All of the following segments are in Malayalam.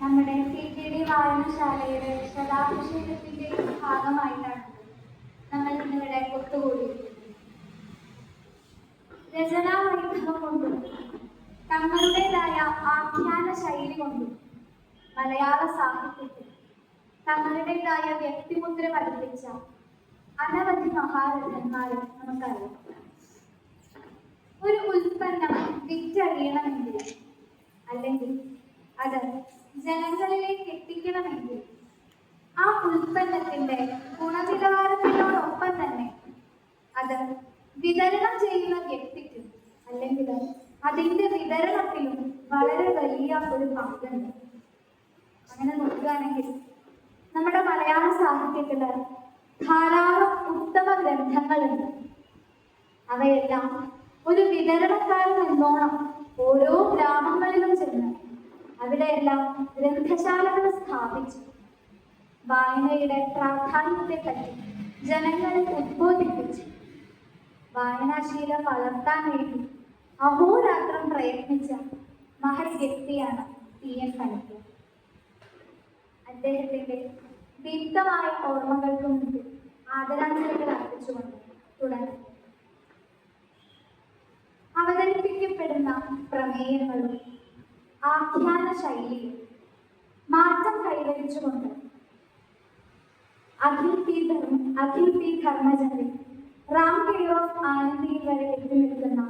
നമ്മുടെ സി ടി ഡി വായനശാലയുടെ ശതാഭിഷേകത്തിന്റെ ഭാഗമായിട്ടാണ് നമ്മൾ ഇന്നിവിടെ ഒത്തുകൂടിയിരിക്കുന്നത്. രചനാ വൈഭവം കൊണ്ടും തങ്ങളുടേതായ ആഖ്യാന ശൈലി കൊണ്ടും മലയാള സാഹിത്യത്തിൽ തങ്ങളുടേതായ വ്യക്തിമുദ്ര പതിപ്പിച്ച അനവധി മഹാരഥന്മാരെ നമുക്കറിയാം. ഒരു ഉൽപ്പന്നം വിറ്റഴിയണമെങ്കിൽ അല്ലെങ്കിൽ അത് ജനങ്ങളിലേക്ക് എത്തിക്കണമെങ്കിൽ ആ ഉൽപ്പന്നത്തിന്റെ ഗുണനിലവാരത്തിനോടൊപ്പം തന്നെ അത് വിതരണം ചെയ്യുന്ന വ്യക്തിക്ക് അല്ലെങ്കിൽ അതിന്റെ വിതരണത്തിലും വളരെ വലിയ ഒരു പങ്കുണ്ട്. അങ്ങനെ നോക്കുകയാണെങ്കിൽ നമ്മുടെ മലയാള സാഹിത്യത്തിൽ ധാരാളം ഉത്തമ ഗ്രന്ഥങ്ങളുണ്ട്. അവയെല്ലാം ഒരു വിതരണക്കാരൻ എന്നോണം ഓരോ ഗ്രാമങ്ങളിലും ചെന്ന് അവിടെയെല്ലാം ഗ്രന്ഥശാലകൾ സ്ഥാപിച്ചു. വായനയുടെ പ്രാധാന്യത്തെപ്പറ്റി ജനങ്ങളെ ഉദ്ബോധിപ്പിച്ചു. വായനാശീലം വളർത്താൻ വേണ്ടി അഹോരാത്രം പ്രയത്നിച്ച മഹത് വ്യക്തിയാണ് പി. എൻ. പണിക്കർ. അദ്ദേഹത്തിന്റെ ദീപ്തമായ ഓർമ്മകൾക്ക് മുമ്പിൽ ആദരാഞ്ജലികൾ അർപ്പിച്ചുകൊണ്ട് തുടങ്ങി. അവതരിപ്പിക്കപ്പെടുന്ന പ്രമേയങ്ങളും ആഖ്യാന ശൈലി മാറ്റം കൈവരിച്ചുകൊണ്ട് അഖിൽ പി ധർമ്മ അഖിൽ പി ധർമ്മജന്റെ റാം കെ ഓഫ് ആനന്ദിയിൽ വരെ എത്തി നിൽക്കുന്ന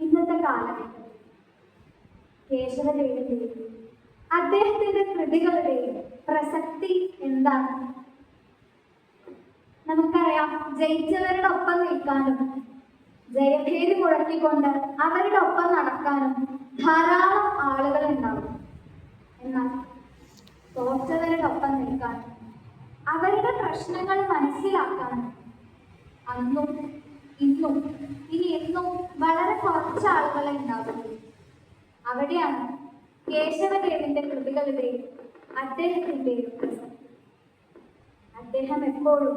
ഇന്നത്തെ കാലഘട്ടം. കേശവദേവന്റെയും അദ്ദേഹത്തിന്റെ കൃതികളുടെയും പ്രസക്തി എന്താണ്? നമുക്കറിയാം ജയിച്ചവരുടെ ഒപ്പം നിൽക്കാനും ജയഭേരി മുഴക്കിക്കൊണ്ട് അവരുടെ ഒപ്പം നടക്കാനും ധാരാളം ആളുകൾ ഉണ്ടാവും എന്നാൽ തോറ്റവരുടെ ഒപ്പം നിൽക്കാനും അവരുടെ പ്രശ്നങ്ങൾ മനസ്സിലാക്കാൻ. അന്നും ഇന്നും ഇനി എന്നും വളരെ കുറച്ച് ആളുകളെ ഉണ്ടാവുള്ളൂ അവിടെയാണ് കേശവദേവിന്റെ കൃതികളുടെയും അദ്ദേഹത്തിന്റെയും പ്രസക്തി അദ്ദേഹം എപ്പോഴും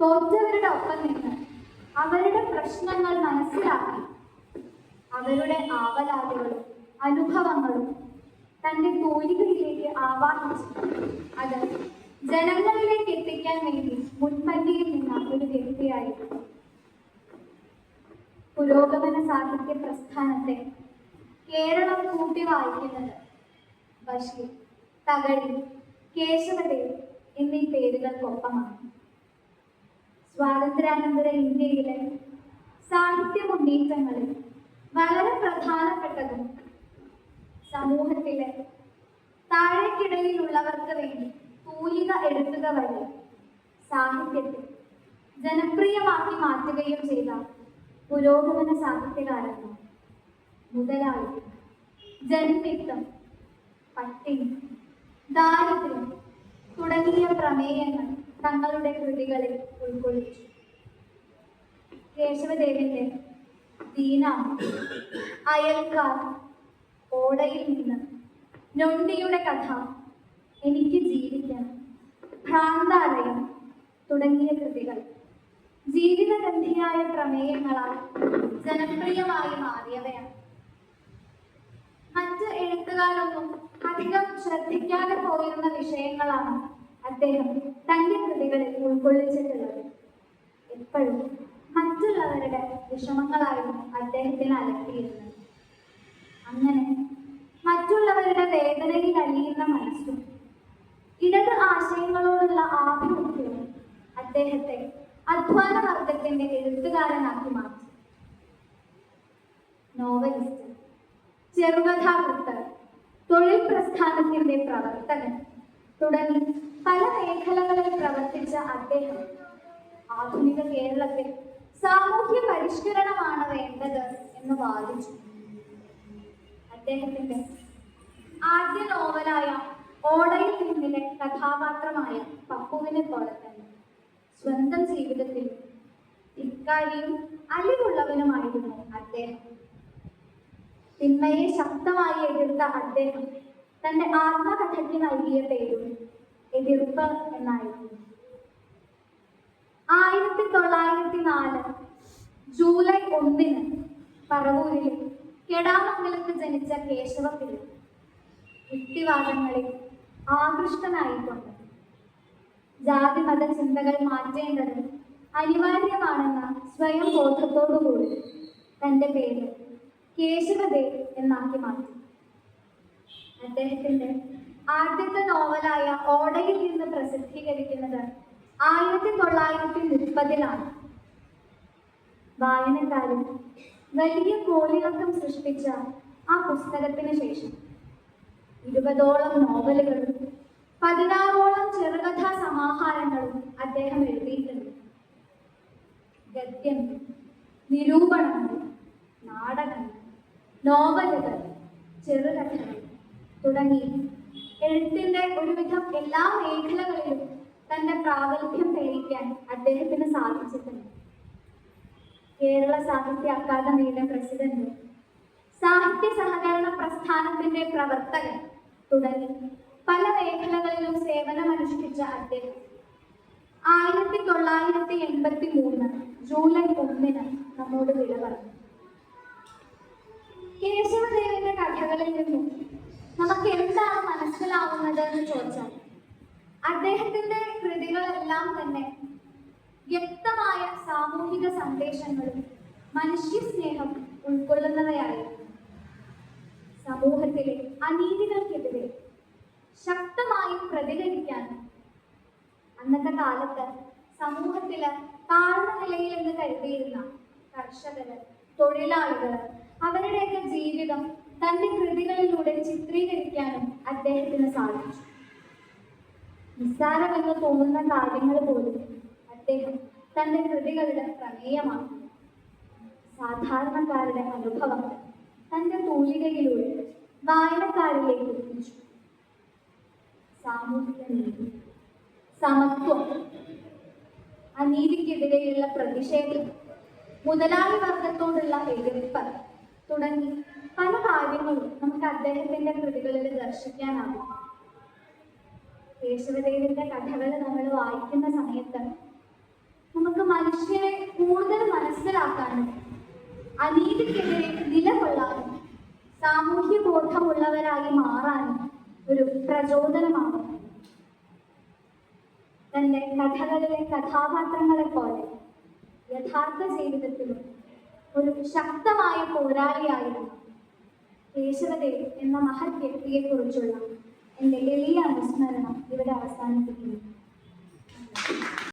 തോറ്റവരുടെ ഒപ്പം നിന്ന് അവരുടെ പ്രശ്നങ്ങൾ മനസ്സിലാക്കി അവരുടെ ആവലാതികളും അനുഭവങ്ങളും തന്റെ തൂലികയിലേക്ക് ആവാഹിച്ചു. അത് ജനങ്ങളിലേക്ക് എത്തിക്കാൻ വേണ്ടി മുൻപന്തിയിൽ നിന്ന ഒരു വ്യക്തിയായിരുന്നു. പുരോഗമന സാഹിത്യ പ്രസ്ഥാനത്തെ കേരളം കൂട്ടി വായിക്കുന്നത് ബഷീർ തകഴി കേശവദേവ് എന്നീ പേരുകൾക്കൊപ്പമാണ്. സ്വാതന്ത്ര്യാനന്തര ഇന്ത്യയിലെ സാഹിത്യ മുന്നേറ്റങ്ങളിൽ വളരെ പ്രധാനപ്പെട്ടതും സമൂഹത്തിലെ താഴേക്കിടയിലുള്ളവർക്ക് വേണ്ടി തൂലിക എടുക്കുക വഴി സാഹിത്യത്തെ ജനപ്രിയമാക്കി മാറ്റുകയും ചെയ്ത പുരോഗമന സാഹിത്യകാരന്മാർ മുതലാളി ജന്മിത്വം പട്ടിണി ദാരിദ്ര്യം തുടങ്ങിയ പ്രമേയങ്ങൾ തങ്ങളുടെ കൃതികളിൽ ഉൾക്കൊള്ളിച്ചു. കേശവദേവന്റെ ദീന അയൽക്കാർ ഓടയിൽ നിന്ന് നൊണ്ടിയുടെ കഥ എനിക്ക് ജീവിക്കണം ഭ്രാന്താലയം തുടങ്ങിയ കൃതികൾ. ജീവിതഗന്ധിയായ പ്രമേയങ്ങളാൽ ജനപ്രിയമായി മാറിയവയാണ്. മറ്റ് എഴുത്തുകാരൊന്നും അധികം ശ്രദ്ധിക്കാതെ പോയിരുന്ന വിഷയങ്ങളാണ് അദ്ദേഹം തന്റെ കൃതികളിൽ ഉൾക്കൊള്ളിച്ചിട്ടുള്ളത്. എപ്പോഴും മറ്റുള്ളവരുടെ വിഷമങ്ങളായിരുന്നു അദ്ദേഹത്തിന് അലട്ടിയിരുന്നത്. അങ്ങനെ മറ്റുള്ളവരുടെ വേദനയിൽ അലിയുന്ന മനസ്സും ഇടത് ആശയങ്ങളോടുള്ള ആഭിമുഖ്യം അദ്ദേഹത്തെ അധ്വാന വർഗത്തിന്റെ എഴുത്തുകാരനാക്കി മാറ്റി. നോവലിസ്റ്റ് ചെറുകഥാകൃത്ത് തൊഴിൽ പ്രസ്ഥാനത്തിന്റെ പ്രവർത്തകൻ തുടങ്ങി പല മേഖലകളിൽ പ്രവർത്തിച്ച അദ്ദേഹം ആധുനിക കേരളത്തിൽ സാമൂഹ്യ പരിഷ്കരണമാണ് വേണ്ടത് എന്ന് വാദിച്ചു. അദ്ദേഹത്തിന്റെ ആദ്യ നോവലായ ഓടയിൽ നിന്നിലെ കഥാപാത്രമായ പപ്പുവിനെ പോലെ തന്നെ. സ്വന്തം ജീവിതത്തിൽ ഇക്കാരിയും അലിവുള്ളവനുമായിരുന്നു അദ്ദേഹം. തിന്മയെ ശക്തമായി എതിർത്ത അദ്ദേഹം തന്റെ ആത്മകഥയ്ക്ക് നൽകിയ പേരും എതിർപ്പ് എന്നായിരുന്നു. ആയിരത്തി തൊള്ളായിരത്തി നാല് ജൂലൈ ഒന്നിന് പറവൂരിലെ കെടാമംഗലത്ത് ജനിച്ച കേശവപിള്ള യുക്തിവാദങ്ങളിൽ ആകൃഷ്ടനായിക്കൊണ്ട് ജാതി മത ചിന്തകൾ മാറ്റേണ്ടത് അനിവാര്യമാണെന്ന സ്വയം ബോധത്തോടുകൂടി തന്റെ പേര് കേശവദേവ് എന്നാക്കി മാറ്റി. അദ്ദേഹത്തിന്റെ ആദ്യത്തെ നോവലായ ഓടയിൽ നിന്ന് പ്രസിദ്ധീകരിക്കുന്നത് ആയിരത്തി തൊള്ളായിരത്തി മുപ്പതിലാണ് വായനക്കാരിൽ വലിയ കോലിളക്കം സൃഷ്ടിച്ച ആ പുസ്തകത്തിന് ശേഷം. ഇരുപതോളം നോവലുകളും പതിനാറോളം ചെറുകഥാ സമാഹാരങ്ങളും അദ്ദേഹം എഴുതിയിട്ടുണ്ട്. ഗദ്യങ്ങൾ നിരൂപണങ്ങൾ നാടകങ്ങൾ നോവലുകൾ ചെറുകഥകൾ തുടങ്ങി എഴുത്തിന്റെ ഒരുവിധം എല്ലാ മേഖലകളിലും തന്റെ പ്രാഗൽഭ്യം തെളിയിക്കാൻ അദ്ദേഹത്തിന് സാധിച്ചിട്ടുണ്ട്. കേരള സാഹിത്യ അക്കാദമിയുടെ പ്രസിഡന്റ് സാഹിത്യ സഹകരണ പ്രസ്ഥാനത്തിന്റെ പ്രവർത്തകൻ തുടങ്ങി. പല മേഖലകളിലും സേവനമനുഷ്ഠിച്ച അദ്ദേഹം. ആയിരത്തി തൊള്ളായിരത്തി എൺപത്തി മൂന്ന് ജൂലൈ ഒന്നിന് നമ്മോട് വിട പറഞ്ഞു. കേശവദേവന്റെ കഥകളിൽ നിന്നും നമുക്ക് എന്താണ് മനസ്സിലാവുന്നത് എന്ന് ചോദിച്ചാൽ അദ്ദേഹത്തിന്റെ കൃതികളെല്ലാം തന്നെ വ്യക്തമായ സാമൂഹിക സന്ദേശങ്ങളും മനുഷ്യ സ്നേഹം ഉൾക്കൊള്ളുന്നവയായിരുന്നു. സമൂഹത്തിലെ അനീതികൾക്കെതിരെ ശക്തമായി പ്രതികരിക്കാനും അന്നത്തെ കാലത്ത് സമൂഹത്തിൽ താഴ്ന്ന നിലയിൽ എന്ന് കരുതിയിരുന്ന കർഷകര് തൊഴിലാളികൾ അവരുടെയൊക്കെ ജീവിതം തന്റെ കൃതികളിലൂടെ ചിത്രീകരിക്കാനും അദ്ദേഹത്തിന് സാധിച്ചു. നിസ്സാരമെന്ന് തോന്നുന്ന കാര്യങ്ങൾ പോലും അദ്ദേഹം തന്റെ കൃതികളുടെ പ്രമേയമാക്കി സാധാരണക്കാരുടെ അനുഭവങ്ങൾ തന്റെ തൂലികയിലൂടെ വായനക്കാരിലേക്ക് എത്തിച്ചു. സാമൂഹിക നീതി സമത്വം അനീതിക്കെതിരെയുള്ള പ്രതിഷേധം മുതലാളി വർഗത്തോടുള്ള എതിർപ്പ് തുടങ്ങി പല കാര്യങ്ങളും നമുക്ക് അദ്ദേഹത്തിന്റെ കൃതികളിൽ ദർശിക്കാനാകും. കേശവദേവിന്റെ കഥകൾ നമ്മൾ വായിക്കുന്ന സമയത്ത് നമുക്ക് മനുഷ്യനെ കൂടുതൽ മനസ്സിലാക്കാനും അനീതിക്കെതിരെ നിലകൊള്ളാനും സാമൂഹ്യ ബോധമുള്ളവരായി മാറാനും ഒരു പ്രചോദനമാണ് തന്റെ കഥകളിലെ കഥാപാത്രങ്ങളെ പോലെ യഥാർത്ഥ ജീവിതത്തിലും ഒരു ശക്തമായ പോരാളിയായിരുന്നു കേശവദേവ് എന്ന മഹത് വ്യക്തിയെക്കുറിച്ചുള്ള എന്റെ എളിയ അനുസ്മരണം ഇവിടെ അവസാനിപ്പിക്കുന്നു.